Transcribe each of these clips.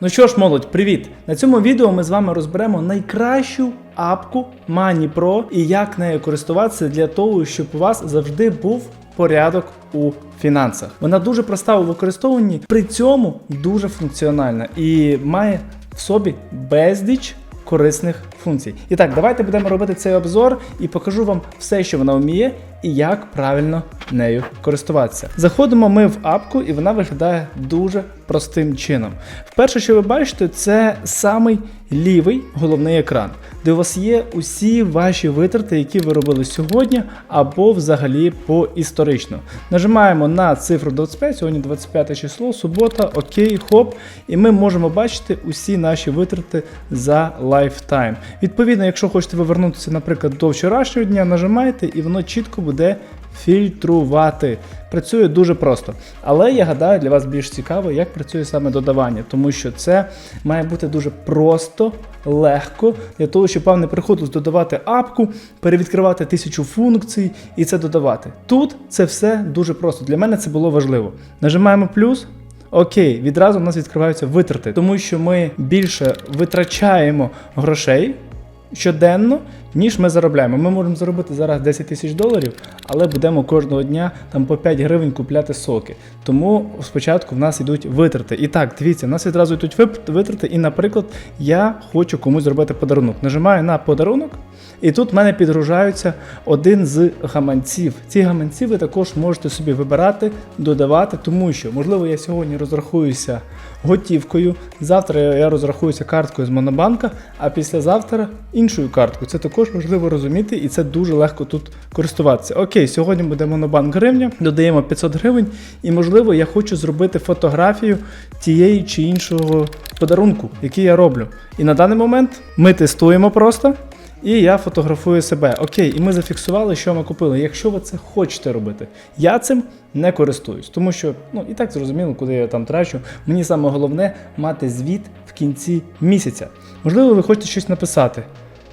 Ну що ж, молодь, привіт! На цьому відео ми з вами розберемо найкращу апку Money Pro і як нею користуватися для того, щоб у вас завжди був порядок у фінансах. Вона дуже проста у використовуванні, при цьому дуже функціональна і має в собі безліч корисних функцій. І так, давайте будемо робити цей обзор і покажу вам все, що вона вміє, і як правильно нею користуватися. Заходимо ми в апку, і вона виглядає дуже простим чином. Перше, що ви бачите, це самий лівий головний екран, де у вас є усі ваші витрати, які ви робили сьогодні, або взагалі по історично. Нажимаємо на цифру 25, сьогодні 25 число, субота, окей, хоп, і ми можемо бачити усі наші витрати за лайфтайм. Відповідно, якщо хочете повернутися, наприклад, до вчорашнього дня, нажимаєте, і воно чітко буде фільтрувати. Працює дуже просто. Але я гадаю, для вас більш цікаво, як працює саме додавання, тому що це має бути дуже просто, легко, для того, щоб вам не приходилось додавати апку, перевідкривати тисячу функцій і це додавати. Тут це все дуже просто. Для мене це було важливо. Нажимаємо плюс. Окей, відразу у нас відкриваються витрати, тому що ми більше витрачаємо грошей щоденно, ніж ми заробляємо. Ми можемо заробити зараз 10 тисяч доларів, але будемо кожного дня там по 5 гривень купляти соки. Тому спочатку в нас йдуть витрати. І так, дивіться, в нас відразу йдуть витрати. І, наприклад, я хочу комусь зробити подарунок. Нажимаю на подарунок, і тут в мене підгружаються один з гаманців. Ці гаманці ви також можете собі вибирати, додавати, тому що, можливо, я сьогодні розрахуюся готівкою, завтра я розрахуюся карткою з Монобанка, а післязавтра іншою карткою. Це також важливо розуміти, і це дуже легко тут користуватися. Окей, сьогодні буде Монобанк гривня, додаємо 500 гривень, і можливо, я хочу зробити фотографію тієї чи іншого подарунку, який я роблю. І на даний момент ми тестуємо просто. І я фотографую себе. Окей, і ми зафіксували, що ми купили. Якщо ви це хочете робити, я цим не користуюсь, тому що ну і так зрозуміло, куди я там трачу. Мені саме головне мати звіт в кінці місяця. Можливо, ви хочете щось написати.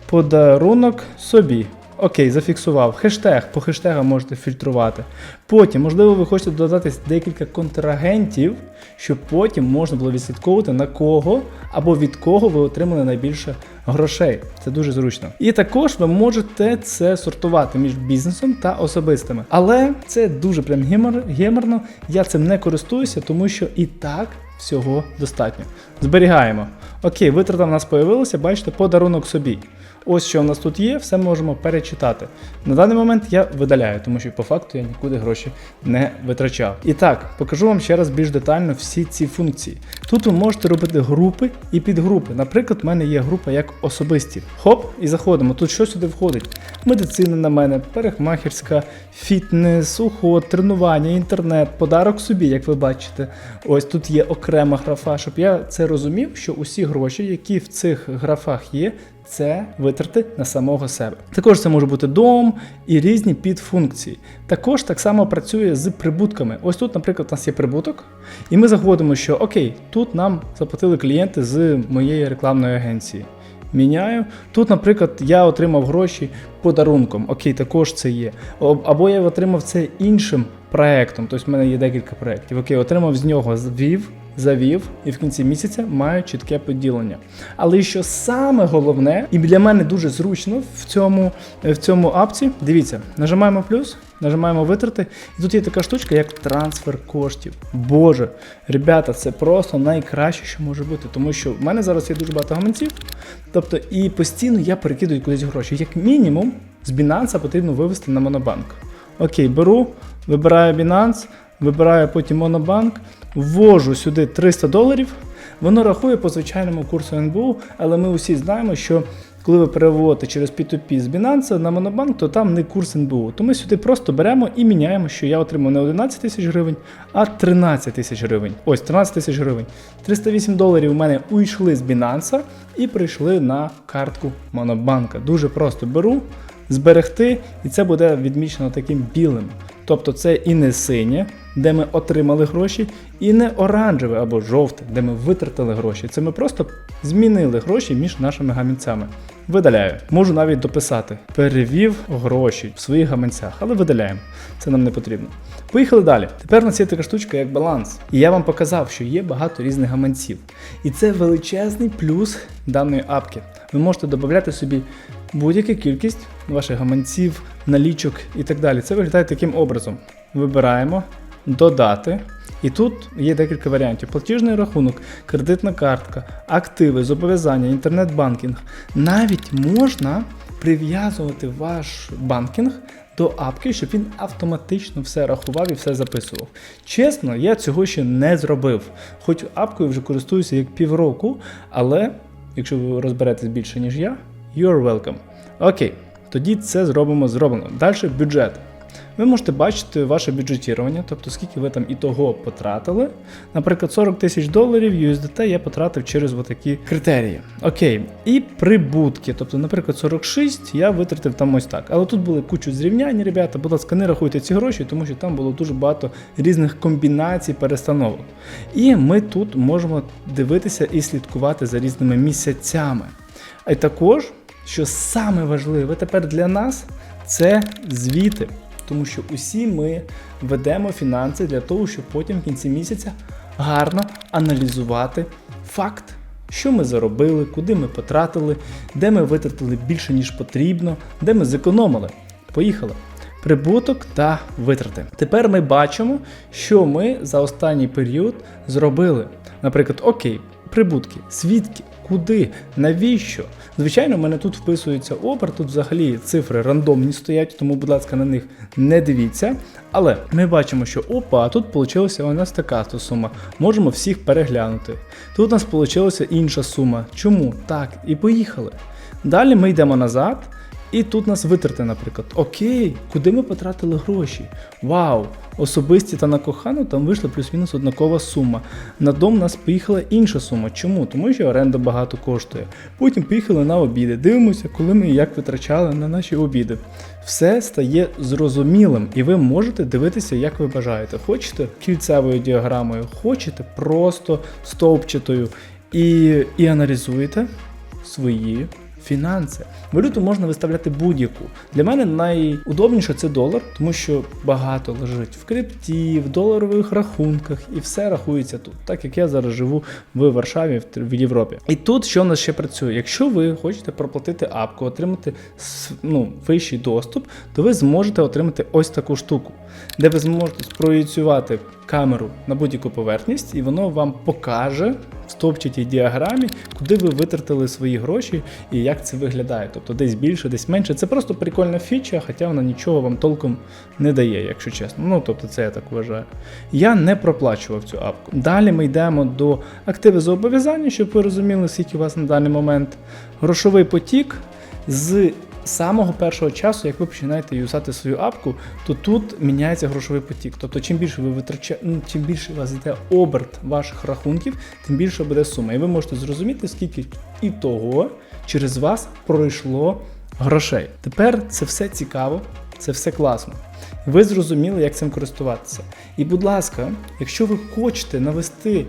Подарунок собі. Окей, зафіксував. Хештег, по хештегам можете фільтрувати. Потім, можливо, ви хочете додати декілька контрагентів, щоб потім можна було відслідковувати на кого або від кого ви отримали найбільше грошей. Це дуже зручно. І також ви можете це сортувати між бізнесом та особистими. Але це дуже прям гемор, геморно. Я цим не користуюся, тому що і так всього достатньо. Зберігаємо. Окей, витрата в нас появилася, бачите, подарунок собі. Ось що в нас тут є, все можемо перечитати. На даний момент я видаляю, тому що по факту я нікуди гроші не витрачав. І так, покажу вам ще раз більш детально всі ці функції. Тут ви можете робити групи і підгрупи. Наприклад, в мене є група як особисті. Хоп, і заходимо. Тут що сюди входить? Медицина на мене, перехмахерська, фітнес, уход, тренування, інтернет, подарок собі, як ви бачите. Ось тут є окрема графа, щоб я це розумів, що усі гроші, які в цих графах є, це витрати на самого себе. Також це може бути дом і різні підфункції. Також так само працює з прибутками. Ось тут, наприклад, у нас є прибуток, і ми заходимо, що окей, тут нам заплатили клієнти з моєї рекламної агенції. Міняю. Тут, наприклад, я отримав гроші подарунком. Окей, також це є. Або я отримав це іншим проектом. Тобто в мене є декілька проєктів. Окей, отримав з нього звів, завів, і в кінці місяця маю чітке поділення. Але що саме головне, і для мене дуже зручно в цьому, в цьому апці, дивіться, нажимаємо плюс, нажимаємо витрати, і тут є така штучка, як трансфер коштів. Боже, ребята, це просто найкраще, що може бути, тому що в мене зараз є дуже багато гаманців. Тобто, і постійно я перекидую кудись гроші. Як мінімум, з Binance потрібно вивести на Монобанк. Окей, беру, вибираю Binance, вибираю потім Монобанк, ввожу сюди 300 доларів. Воно рахує по звичайному курсу НБУ, але ми усі знаємо, що коли ви переводите через P2P з Binance на Монобанк, то там не курс НБУ. То ми сюди просто беремо і міняємо, що я отримав не 11 тисяч гривень, а 13 тисяч гривень. Ось 13 тисяч гривень. 308 доларів у мене уйшли з Binance і прийшли на картку Монобанка. Дуже просто беру, зберегти, і це буде відмічено таким білим. Тобто це і не синє, де ми отримали гроші, і не оранжеве або жовте, де ми витратили гроші. Це ми просто змінили гроші між нашими гаманцями. Видаляю. Можу навіть дописати. Перевів гроші в своїх гаманцях, але видаляємо. Це нам не потрібно. Поїхали далі. Тепер у нас є така штучка, як баланс. І я вам показав, що є багато різних гаманців. І це величезний плюс даної апки. Ви можете додати собі будь-яку кількість ваших гаманців, налічок і так далі. Це виглядає таким образом. Вибираємо додати. І тут є декілька варіантів: платіжний рахунок, кредитна картка, активи, зобов'язання, інтернет-банкінг. Навіть можна прив'язувати ваш банкінг до апки, щоб він автоматично все рахував і все записував. Чесно, я цього ще не зробив. Хоч апкою вже користуюся як півроку, але якщо ви розберетесь більше, ніж я, you're welcome. Окей, тоді це зробимо зроблено. Далі бюджет. Ви можете бачити ваше бюджетірування, тобто скільки ви там і того потратили. Наприклад, 40 тисяч доларів USDT я потратив через отакі критерії. Окей. І прибутки. Тобто, наприклад, 46 я витратив там ось так. Але тут були кучу зрівнянь, ребята. Будь ласка, не рахуйте ці гроші, тому що там було дуже багато різних комбінацій, перестановок. І ми тут можемо дивитися і слідкувати за різними місяцями. А також, що саме важливе тепер для нас, це звіти. Тому що усі ми ведемо фінанси для того, щоб потім в кінці місяця гарно аналізувати факт, що ми заробили, куди ми потратили, де ми витратили більше, ніж потрібно, де ми зекономили. Поїхали. Прибуток та витрати. Тепер ми бачимо, що ми за останній період зробили. Наприклад, окей, прибутки, звідки, куди, навіщо? Звичайно, в мене тут вписується обер, тут взагалі цифри рандомні стоять, тому, будь ласка, на них не дивіться. Але ми бачимо, що опа, тут вийшла у нас така то сума. Можемо всіх переглянути. Тут у нас вийшла інша сума. Чому? Так, і поїхали. Далі ми йдемо назад. І тут нас витрати, наприклад. Окей, куди ми потратили гроші? Вау! Особисті та на кохану там вийшла плюс-мінус однакова сума. На дом нас поїхала інша сума. Чому? Тому що оренда багато коштує. Потім поїхали на обіди. Дивимося, коли ми як витрачали на наші обіди. Все стає зрозумілим, і ви можете дивитися, як ви бажаєте. Хочете кільцевою діаграмою, хочете просто стовпчатою. І, і аналізуєте свої фінанси. Валюту можна виставляти будь-яку. Для мене найудобніше це долар, тому що багато лежить в крипті, в доларових рахунках, і все рахується тут, так як я зараз живу в Варшаві, в- в Європі. І тут що у нас ще працює? Якщо ви хочете проплатити апку, отримати ну, вищий доступ, то ви зможете отримати ось таку штуку, де ви зможете спроєцювати камеру на будь-яку поверхність, і воно вам покаже в стопчатій діаграмі, куди ви витратили свої гроші і як це виглядає. Тобто десь більше, десь менше. Це просто прикольна фіча, хоча вона нічого вам толком не дає, якщо чесно. Ну тобто, це я так вважаю. Я не проплачував цю апку. Далі ми йдемо до активи зобов'язання, щоб ви розуміли, скільки у вас на даний момент грошовий потік з. Самого першого часу, як ви починаєте юзати свою апку, то тут міняється грошовий потік. Тобто, чим більше ви витрачаєте, ну, чим більше у вас йде оберт ваших рахунків, тим більше буде сума. І ви можете зрозуміти, скільки і того через вас пройшло грошей. Тепер це все цікаво, це все класно. Ви зрозуміли, як цим користуватися. І, будь ласка, якщо ви хочете навести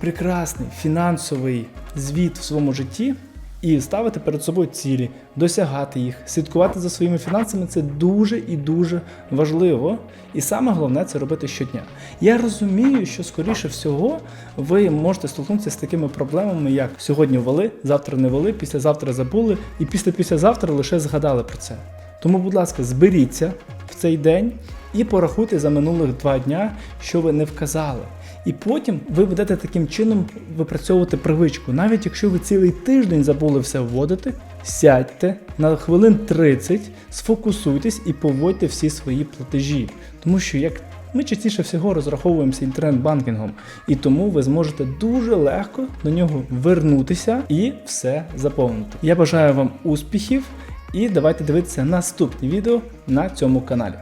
прекрасний фінансовий звіт в своєму житті. І ставити перед собою цілі, досягати їх, слідкувати за своїми фінансами це дуже і дуже важливо. І саме головне це робити щодня. Я розумію, що скоріше всього ви можете столкнутися з такими проблемами, як сьогодні ввели, завтра не ввели, післязавтра забули, і після післязавтра лише згадали про це. Тому, будь ласка, зберіться в цей день і порахуйте за минулих два дня, що ви не вказали. І потім ви будете таким чином випрацьовувати привичку. Навіть якщо ви цілий тиждень забули все вводити, сядьте на хвилин 30, сфокусуйтесь і поводьте всі свої платежі. Тому що як ми частіше всього розраховуємося інтернет-банкінгом, і тому ви зможете дуже легко до нього вернутися і все заповнити. Я бажаю вам успіхів і давайте дивитися наступні відео на цьому каналі.